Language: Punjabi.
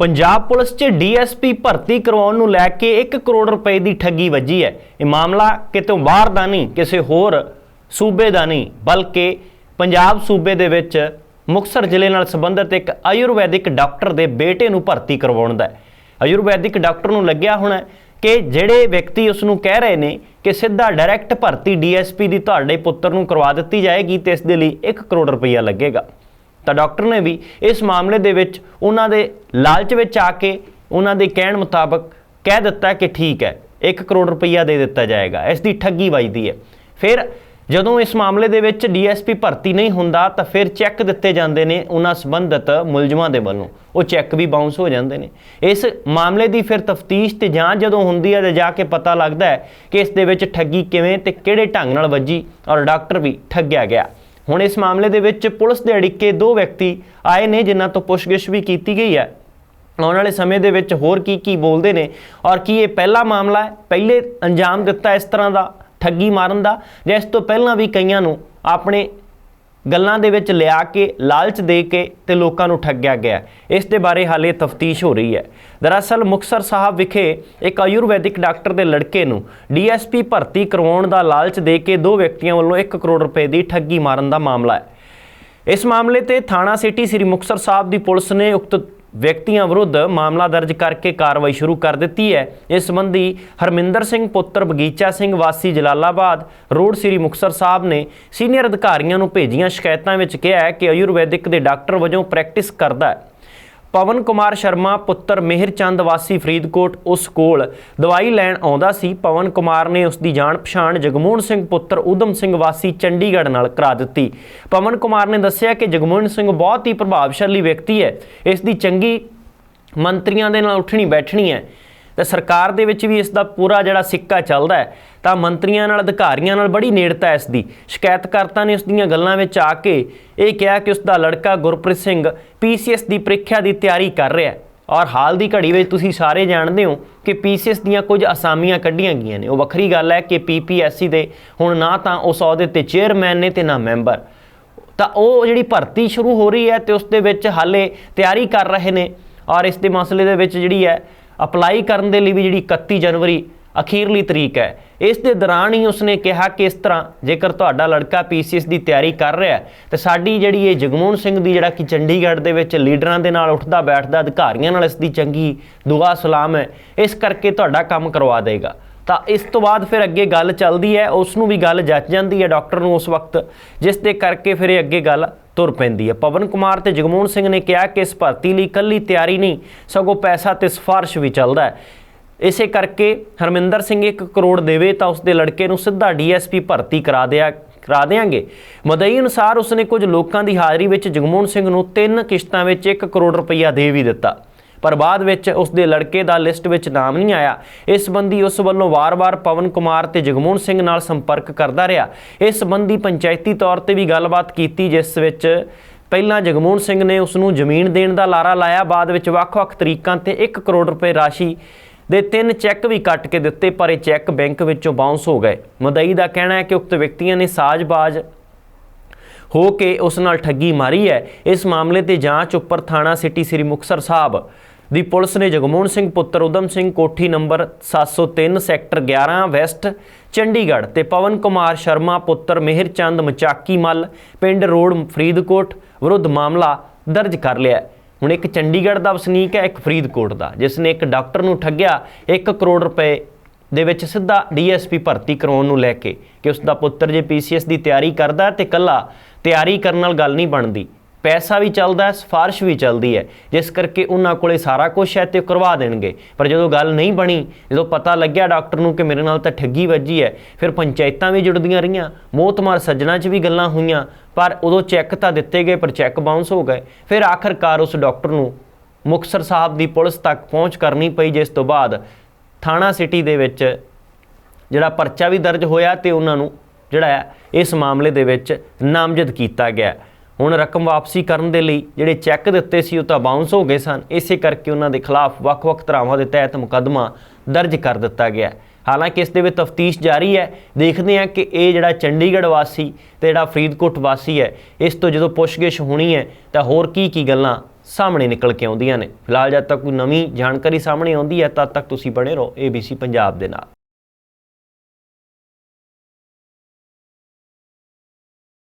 ਪੰਜਾਬ ਪੁਲਿਸ 'ਚ ਡੀਐਸਪੀ ਭਰਤੀ ਕਰਵਾਉਣ ਨੂੰ ਲੈ ਕੇ 1 ਕਰੋੜ ਰੁਪਏ ਦੀ ਠੱਗੀ ਵੱਜੀ ਹੈ। ਇਹ ਮਾਮਲਾ ਕਿਤੋਂ ਬਾਹਰ ਦਾ ਨਹੀਂ ਕਿਸੇ ਹੋਰ ਸੂਬੇ ਦਾ ਨਹੀਂ ਬਲਕਿ ਪੰਜਾਬ ਸੂਬੇ ਦੇ ਵਿੱਚ ਮੁਕਤਸਰ ਜ਼ਿਲ੍ਹੇ ਨਾਲ ਸੰਬੰਧਿਤ ਇੱਕ ਆਯੁਰਵੈਦਿਕ ਡਾਕਟਰ ਦੇ ਬੇਟੇ ਨੂੰ ਭਰਤੀ ਕਰਵਾਉਣ ਦਾ ਆਯੁਰਵੈਦਿਕ ਡਾਕਟਰ ਨੂੰ ਲੱਗਿਆ ਹੋਣਾ ਕਿ ਜਿਹੜੇ ਵਿਅਕਤੀ ਉਸ ਨੂੰ ਕਹਿ ਰਹੇ ਨੇ ਕਿ ਸਿੱਧਾ ਡਾਇਰੈਕਟ ਭਰਤੀ ਡੀਐਸਪੀ ਦੀ ਤੁਹਾਡੇ ਪੁੱਤਰ ਨੂੰ ਕਰਵਾ ਦਿੱਤੀ ਜਾਏਗੀ ਤੇ ਇਸ ਦੇ ਲਈ 1 ਕਰੋੜ ਰੁਪਈਆ ਲੱਗੇਗਾ। ਤਾਂ ਡਾਕਟਰ ਨੇ ਵੀ ਇਸ ਮਾਮਲੇ ਦੇ ਵਿੱਚ ਉਹਨਾਂ ਦੇ ਲਾਲਚ ਵਿੱਚ ਆ ਕੇ ਉਹਨਾਂ ਦੇ ਕਹਿਣ ਮੁਤਾਬਕ ਕਹਿ ਦਿੱਤਾ ਕਿ ਠੀਕ ਹੈ 1 ਕਰੋੜ ਰੁਪਈਆ ਦੇ ਦਿੱਤਾ ਜਾਏਗਾ, ਇਸ ਦੀ ਠੱਗੀ ਵੱਜਦੀ ਹੈ। ਫਿਰ ਜਦੋਂ ਇਸ ਮਾਮਲੇ ਦੇ ਵਿੱਚ ਡੀਐਸਪੀ ਭਰਤੀ ਨਹੀਂ ਹੁੰਦਾ ਤਾਂ ਫਿਰ ਚੈੱਕ ਦਿੱਤੇ ਜਾਂਦੇ ਨੇ ਉਹਨਾਂ ਸੰਬੰਧਿਤ ਮੁਲਜ਼ਮਾਂ ਦੇ ਵੱਲੋਂ। ਉਹ ਚੈੱਕ ਵੀ ਬਾਉਂਸ ਹੋ ਜਾਂਦੇ ਨੇ। ਇਸ ਮਾਮਲੇ ਦੀ ਫਿਰ ਤਫਤੀਸ਼ ਤੇ ਜਾਂਚ ਜਦੋਂ ਹੁੰਦੀ ਹੈ ਤਾਂ ਜਾ ਕੇ ਪਤਾ ਲੱਗਦਾ ਹੈ ਕਿ ਇਸ ਦੇ ਵਿੱਚ ਠੱਗੀ ਕਿਵੇਂ ਤੇ ਕਿਹੜੇ ਢੰਗ ਨਾਲ ਵੱਜੀ ਔਰ ਡਾਕਟਰ ਵੀ ਠੱਗਿਆ ਗਿਆ। ਹੁਣ ਇਸ ਮਾਮਲੇ ਦੇ ਵਿੱਚ ਪੁਲਿਸ ਦੇ ਅੜਿੱਕੇ ਦੋ ਵਿਅਕਤੀ ਆਏ ਨੇ ਜਿਨ੍ਹਾਂ ਤੋਂ ਪੁੱਛਗਿੱਛ ਵੀ ਕੀਤੀ ਗਈ ਹੈ। ਆਉਣ ਵਾਲੇ ਸਮੇਂ ਦੇ ਵਿੱਚ ਹੋਰ ਕੀ ਕੀ ਬੋਲਦੇ ਨੇ ਔਰ ਕੀ ਇਹ ਪਹਿਲਾ ਮਾਮਲਾ ਹੈ, ਪਹਿਲੇ ਅੰਜਾਮ ਦਿੱਤਾ ਇਸ ਤਰ੍ਹਾਂ ਦਾ ਠੱਗੀ ਮਾਰਨ ਦਾ ਜਾਂ ਇਸ ਤੋਂ ਪਹਿਲਾਂ ਵੀ ਕਈਆਂ ਨੂੰ ਆਪਣੇ ਗੱਲਾਂ ਦੇ ਵਿੱਚ ਲਿਆ ਕੇ, ਲਾਲਚ ਦੇ ਕੇ ਤੇ ਲੋਕਾਂ ਨੂੰ ਠੱਗਿਆ ਗਿਆ। ਇਸ ਦੇ ਬਾਰੇ ਹਾਲੇ ਤਫਤੀਸ਼ ਹੋ ਰਹੀ ਹੈ। ਦਰਅਸਲ ਮੁਕਸਰ ਸਾਹਿਬ ਵਿਖੇ ਇੱਕ ਆਯੁਰਵੈਦਿਕ ਡਾਕਟਰ ਦੇ ਲੜਕੇ ਨੂੰ ਡੀਐਸਪੀ ਭਰਤੀ ਕਰਵਾਉਣ ਦਾ ਲਾਲਚ ਦੇ ਕੇ ਦੋ ਵਿਅਕਤੀਆਂ ਵੱਲੋਂ 1 ਕਰੋੜ ਰੁਪਏ ਦੀ ਠੱਗੀ ਮਾਰਨ ਦਾ ਮਾਮਲਾ ਹੈ। ਇਸ ਮਾਮਲੇ ਤੇ ਥਾਣਾ ਸਿਟੀ ਸ੍ਰੀ ਮੁਕਤਸਰ ਸਾਹਿਬ ਦੀ ਪੁਲਿਸ ਨੇ ਉਕਤ ਵਿਅਕਤੀਆਂ ਵਿਰੁੱਧ ਮਾਮਲਾ ਦਰਜ ਕਰਕੇ ਕਾਰਵਾਈ ਸ਼ੁਰੂ ਕਰ ਦਿੱਤੀ ਹੈ। ਇਸ ਸੰਬੰਧੀ ਹਰਮਿੰਦਰ ਸਿੰਘ ਪੁੱਤਰ ਬਗੀਚਾ ਸਿੰਘ ਵਾਸੀ ਜਲਾਲਾਬਾਦ ਰੋਡ ਸ੍ਰੀ ਮੁਕਤਸਰ ਸਾਹਿਬ ਨੇ ਸੀਨੀਅਰ ਅਧਿਕਾਰੀਆਂ ਨੂੰ ਭੇਜੀਆਂ ਸ਼ਿਕਾਇਤਾਂ ਵਿੱਚ ਕਿਹਾ ਹੈ ਕਿ ਆਯੁਰਵੈਦਿਕ ਦੇ ਡਾਕਟਰ ਵਜੋਂ ਪ੍ਰੈਕਟਿਸ ਕਰਦਾ ਹੈ। ਪਵਨ ਕੁਮਾਰ ਸ਼ਰਮਾ, ਪੁੱਤਰ ਮਿਹਰ ਚੰਦ, ਵਾਸੀ ਫਰੀਦਕੋਟ ਉਸ ਕੋਲ ਦਵਾਈ ਲੈਣ ਆਉਂਦਾ ਸੀ। ਪਵਨ ਕੁਮਾਰ ਨੇ ਉਸ ਦੀ ਜਾਣ ਪਛਾਣ ਜਗਮੋਹਨ ਸਿੰਘ, ਪੁੱਤਰ ਉਦਮ ਸਿੰਘ, ਵਾਸੀ ਚੰਡੀਗੜ੍ਹ ਨਾਲ ਕਰਾ ਦਿੱਤੀ। ਪਵਨ ਕੁਮਾਰ ਨੇ ਦੱਸਿਆ ਕਿ ਜਗਮੋਹਨ ਸਿੰਘ ਬਹੁਤ ਹੀ ਪ੍ਰਭਾਵਸ਼ਾਲੀ ਵਿਅਕਤੀ ਹੈ। ਇਸ ਦੀ ਚੰਗੀ ਮੰਤਰੀਆਂ ਦੇ ਨਾਲ ਉੱਠਣੀ ਬੈਠਣੀ ਹੈ। ਤੇ ਸਰਕਾਰ ਦੇ ਵਿੱਚ ਵੀ ਇਸ ਦਾ ਪੂਰਾ ਜਿਹੜਾ ਸਿੱਕਾ ਚੱਲਦਾ ਹੈ, ਤਾਂ ਮੰਤਰੀਆਂ ਨਾਲ, ਅਧਿਕਾਰੀਆਂ ਨਾਲ ਬੜੀ ਨੇੜਤਾ ਇਸ ਦੀ ਸ਼ਿਕਾਇਤਕਰਤਾ ਨੇ ਉਸ ਦੀਆਂ ਗੱਲਾਂ ਵਿੱਚ ਆ ਕੇ ਇਹ ਕਿਹਾ ਕਿ ਉਸ ਦਾ ਲੜਕਾ ਗੁਰਪ੍ਰੀਤ ਸਿੰਘ ਪੀਸੀਐਸ ਦੀ ਪ੍ਰੀਖਿਆ ਦੀ ਤਿਆਰੀ ਕਰ ਰਿਹਾ ਹੈ। ਔਰ ਹਾਲ ਦੀ ਘੜੀ ਵਿੱਚ ਤੁਸੀਂ ਸਾਰੇ ਜਾਣਦੇ ਹੋ ਕਿ ਪੀਸੀਐਸ ਦੀਆਂ ਕੁਝ ਅਸਾਮੀਆਂ ਕੱਢੀਆਂ ਗਈਆਂ ਨੇ। ਉਹ ਵੱਖਰੀ ਗੱਲ ਹੈ ਕਿ ਪੀਪੀਐਸਸੀ ਦੇ ਹੁਣ ਨਾ ਤਾਂ ਉਸ ਅਹੁਦੇ ਤੇ ਚੇਅਰਮੈਨ ਨੇ ਤੇ ਨਾ ਮੈਂਬਰ। ਤਾਂ ਉਹ ਜਿਹੜੀ ਭਰਤੀ ਸ਼ੁਰੂ ਹੋ ਰਹੀ ਹੈ ਤੇ ਉਸ ਦੇ ਵਿੱਚ ਹਾਲੇ ਤਿਆਰੀ ਕਰ ਰਹੇ ਨੇ। ਔਰ ਇਸ ਦੇ ਮਸਲੇ ਦੇ ਵਿੱਚ ਜਿਹੜੀ ਹੈ ਅਪਲਾਈ ਕਰਨ ਦੇ ਲਈ ਵੀ ਜਿਹੜੀ 31 ਜਨਵਰੀ ਅਖੀਰਲੀ ਤਰੀਕ ਹੈ। ਇਸ ਦੇ ਦੌਰਾਨ ਹੀ ਉਸਨੇ ਕਿਹਾ ਕਿ ਇਸ ਤਰ੍ਹਾਂ ਜੇਕਰ ਤੁਹਾਡਾ ਲੜਕਾ ਪੀਸੀਐਸ ਦੀ ਤਿਆਰੀ ਕਰ ਰਿਹਾ ਹੈ, ਤੇ ਸਾਡੀ ਜਿਹੜੀ ਇਹ ਜਗਮੋਹਨ ਸਿੰਘ ਦੀ ਜਿਹੜਾ ਕਿ ਚੰਡੀਗੜ੍ਹ ਦੇ ਵਿੱਚ ਲੀਡਰਾਂ ਦੇ ਨਾਲ ਉੱਠਦਾ ਬੈਠਦਾ ਅਧਿਕਾਰੀਆਂ ਨਾਲ ਇਸ ਦੀ ਚੰਗੀ ਦੁਆ ਸਲਾਮ ਹੈ, ਇਸ ਕਰਕੇ ਤੁਹਾਡਾ ਕੰਮ ਕਰਵਾ ਦੇਗਾ। ਤਾਂ ਇਸ ਤੋਂ ਬਾਅਦ ਫਿਰ ਅੱਗੇ ਗੱਲ ਚੱਲਦੀ ਹੈ ਉਸ ਨੂੰ ਵੀ ਗੱਲ ਜੱਜ ਜਾਂਦੀ ਹੈ ਡਾਕਟਰ ਨੂੰ ਉਸ ਵਕਤ, ਜਿਸ ਦੇ ਕਰਕੇ ਫਿਰ ਇਹ ਅੱਗੇ ਗੱਲ ਤੁਰ ਪੈਂਦੀ ਹੈ। ਪਵਨ ਕੁਮਾਰ ਤੇ ਜਗਮੋਹਨ ਸਿੰਘ ਨੇ ਕਿਹਾ ਕਿ ਇਸ ਭਰਤੀ ਲਈ ਕੱਲੀ ਤਿਆਰੀ ਨਹੀਂ, ਸਗੋਂ ਪੈਸਾ ਤੇ ਸਿਫਾਰਿਸ਼ ਵੀ ਚੱਲਦਾ ਹੈ। ਇਸੇ ਕਰਕੇ ਹਰਮਿੰਦਰ ਸਿੰਘ 1 ਕਰੋੜ ਦੇਵੇ ਤਾਂ ਉਸ ਦੇ ਲੜਕੇ ਨੂੰ ਸਿੱਧਾ ਡੀਐਸਪੀ ਭਰਤੀ ਕਰਾ ਦਿਆ ਕਰਾ ਦੇਾਂਗੇ ਮਦਈ ਅਨੁਸਾਰ ਉਸਨੇ ਕੁਝ ਲੋਕਾਂ ਦੀ ਹਾਜ਼ਰੀ ਵਿੱਚ ਜਗਮੋਹਨ ਸਿੰਘ ਨੂੰ ਤਿੰਨ ਕਿਸ਼ਤਾਂ ਵਿੱਚ 1 ਕਰੋੜ ਰੁਪਈਆ ਦੇ ਵੀ ਦਿੱਤਾ। ਪਰ ਬਾਅਦ ਵਿੱਚ ਉਸ ਦੇ ਲੜਕੇ ਦਾ ਲਿਸਟ ਵਿੱਚ ਨਾਮ ਨਹੀਂ ਆਇਆ। ਇਸ ਸੰਬੰਧੀ ਉਸ ਵੱਲੋਂ ਵਾਰ-ਵਾਰ ਪਵਨ ਕੁਮਾਰ ਤੇ ਜਗਮੋਹਨ ਸਿੰਘ ਨਾਲ ਸੰਪਰਕ ਕਰਦਾ ਰਿਹਾ। ਇਸ ਸੰਬੰਧੀ ਪੰਚਾਇਤੀ ਤੌਰ ਤੇ ਵੀ ਗੱਲਬਾਤ ਕੀਤੀ, ਜਿਸ ਵਿੱਚ ਪਹਿਲਾਂ ਜਗਮੋਹਨ ਸਿੰਘ ਨੇ ਉਸ ਨੂੰ ਜ਼ਮੀਨ ਦੇਣ ਦਾ ਲਾਰਾ ਲਾਇਆ, ਬਾਅਦ ਵਿੱਚ ਵੱਖ-ਵੱਖ ਤਰੀਕਾਂ ਤੇ 1 ਕਰੋੜ ਰੁਪਏ ਰਾਸ਼ੀ ਦੇ ਤਿੰਨ ਚੈੱਕ ਵੀ ਕੱਟ ਕੇ ਦਿੱਤੇ, ਪਰ ਇਹ ਚੈੱਕ ਬੈਂਕ ਵਿੱਚੋਂ ਬਾਉਂਸ ਹੋ ਗਏ। ਮਦਈ ਦਾ ਕਹਿਣਾ ਹੈ ਕਿ ਉਕਤ ਵਿਅਕਤੀਆਂ ਨੇ ਸਾਜ਼ਬਾਜ਼ ਹੋ ਕੇ ਉਸ ਨਾਲ ਠੱਗੀ ਮਾਰੀ ਹੈ ਇਸ ਮਾਮਲੇ ਤੇ ਜਾਂਚ ਉੱਪਰ ਥਾਣਾ ਸਿਟੀ ਸ੍ਰੀ ਮੁਕਤਸਰ ਸਾਹਿਬ ਦੀ ਪੁਲਿਸ ਨੇ ਜਗਮੋਹਨ ਸਿੰਘ ਪੁੱਤਰ ਉਦਮ ਸਿੰਘ ਕੋਠੀ ਨੰਬਰ 703 ਸੈਕਟਰ 11 ਵੈਸਟ ਚੰਡੀਗੜ੍ਹ ਤੇ ਪਵਨ ਕੁਮਾਰ ਸ਼ਰਮਾ ਪੁੱਤਰ ਮਿਹਰ ਚੰਦ ਮਚਾਕੀ ਮੱਲ ਪਿੰਡ ਰੋਡ ਫਰੀਦਕੋਟ ਵਿਰੁੱਧ ਮਾਮਲਾ ਦਰਜ ਕਰ ਲਿਆ ਹੈ। ਹੁਣ ਇੱਕ ਚੰਡੀਗੜ੍ਹ ਦਾ ਵਸਨੀਕ ਹੈ, ਇੱਕ ਫਰੀਦਕੋਟ ਦਾ, ਜਿਸ ਨੇ ਇੱਕ ਡਾਕਟਰ ਨੂੰ ਠੱਗਿਆ 1 ਕਰੋੜ ਰੁਪਏ ਦੇ ਵਿੱਚ ਸਿੱਧਾ ਡੀਐਸਪੀ ਭਰਤੀ ਕਰਾਉਣ ਨੂੰ ਲੈ ਕੇ ਕਿ ਉਸ ਦਾ ਪੁੱਤਰ ਜੇ ਪੀਸੀਐਸ ਦੀ ਤਿਆਰੀ ਕਰਦਾ ਤੇ ਕੱਲਾ ਤਿਆਰੀ ਕਰਨ ਨਾਲ ਗੱਲ ਨਹੀਂ ਬਣਦੀ। ਪੈਸਾ ਵੀ ਚੱਲਦਾ ਹੈ, ਸਿਫਾਰਿਸ਼ ਵੀ ਚੱਲਦੀ ਹੈ। ਜਿਸ ਕਰਕੇ ਉਹਨਾਂ ਕੋਲੇ ਸਾਰਾ ਕੁਝ ਹੈ ਤੇ ਉਹ ਕਰਵਾ ਦੇਣਗੇ। ਪਰ ਜਦੋਂ ਗੱਲ ਨਹੀਂ ਬਣੀ, ਜਦੋਂ ਪਤਾ ਲੱਗਿਆ ਡਾਕਟਰ ਨੂੰ ਕਿ ਮੇਰੇ ਨਾਲ ਤਾਂ ਠੱਗੀ ਵੱਜੀ ਹੈ, ਫਿਰ ਪੰਚਾਇਤਾਂ ਵੀ ਜੁੜਦੀਆਂ ਰਹੀਆਂ ਮੋਤਮਾਰ ਸੱਜਣਾ 'ਚ ਵੀ ਗੱਲਾਂ ਹੋਈਆਂ, ਪਰ ਉਦੋਂ ਚੈੱਕ ਤਾਂ ਦਿੱਤੇ ਗਏ, ਪਰ ਚੈੱਕ ਬਾਉਂਸ ਹੋ ਗਏ। ਫਿਰ ਆਖਰਕਾਰ ਉਸ ਡਾਕਟਰ ਨੂੰ ਮੁਕਤਸਰ ਸਾਹਿਬ ਦੀ ਪੁਲਿਸ ਤੱਕ ਪਹੁੰਚ ਕਰਨੀ ਪਈ, ਜਿਸ ਤੋਂ ਬਾਅਦ ਥਾਣਾ ਸਿਟੀ ਦੇ ਵਿੱਚ ਜਿਹੜਾ ਪਰਚਾ ਵੀ ਦਰਜ ਹੋਇਆ ਤੇ ਉਹਨਾਂ ਨੂੰ ਜਿਹੜਾ ਹੈ, ਇਸ ਮਾਮਲੇ ਦੇ ਵਿੱਚ ਨਾਮਜ਼ਦ ਕੀਤਾ ਗਿਆ। ਹੁਣ ਰਕਮ ਵਾਪਸੀ ਕਰਨ ਦੇ ਲਈ ਜਿਹੜੇ ਚੈੱਕ ਦਿੱਤੇ ਸੀ ਉਹ ਤਾਂ ਬਾਉਂਸ ਹੋ ਗਏ ਸਨ। ਇਸੇ ਕਰਕੇ ਉਹਨਾਂ ਦੇ ਖਿਲਾਫ ਵੱਖ-ਵੱਖ ਧਰਾਵਾਂ ਦੇ ਤਹਿਤ ਮੁਕੱਦਮਾ ਦਰਜ ਕਰ ਦਿੱਤਾ ਗਿਆ। ਹਾਲਾਂਕਿ ਇਸ ਦੇ ਵਿੱਚ ਤਫਤੀਸ਼ ਜਾਰੀ ਹੈ। ਦੇਖਦੇ ਹਾਂ ਕਿ ਇਹ ਜਿਹੜਾ ਚੰਡੀਗੜ੍ਹ ਵਾਸੀ ਤੇ ਜਿਹੜਾ ਫਰੀਦਕੋਟ ਵਾਸੀ ਹੈ, ਇਸ ਤੋਂ ਜਦੋਂ ਪੁੱਛਗਿੱਛ ਹੋਣੀ ਹੈ ਤਾਂ ਹੋਰ ਕੀ ਕੀ ਗੱਲਾਂ ਸਾਹਮਣੇ ਨਿਕਲ ਕੇ ਆਉਂਦੀਆਂ ਨੇ। ਫਿਲਹਾਲ ਜਦ ਤੱਕ ਕੋਈ ਨਵੀਂ ਜਾਣਕਾਰੀ ਸਾਹਮਣੇ ਆਉਂਦੀ ਹੈ, ਤਦ ਤੱਕ ਤੁਸੀਂ ਬਣੇ ਰਹੋ ABC ਪੰਜਾਬ ਦੇ ਨਾਲ।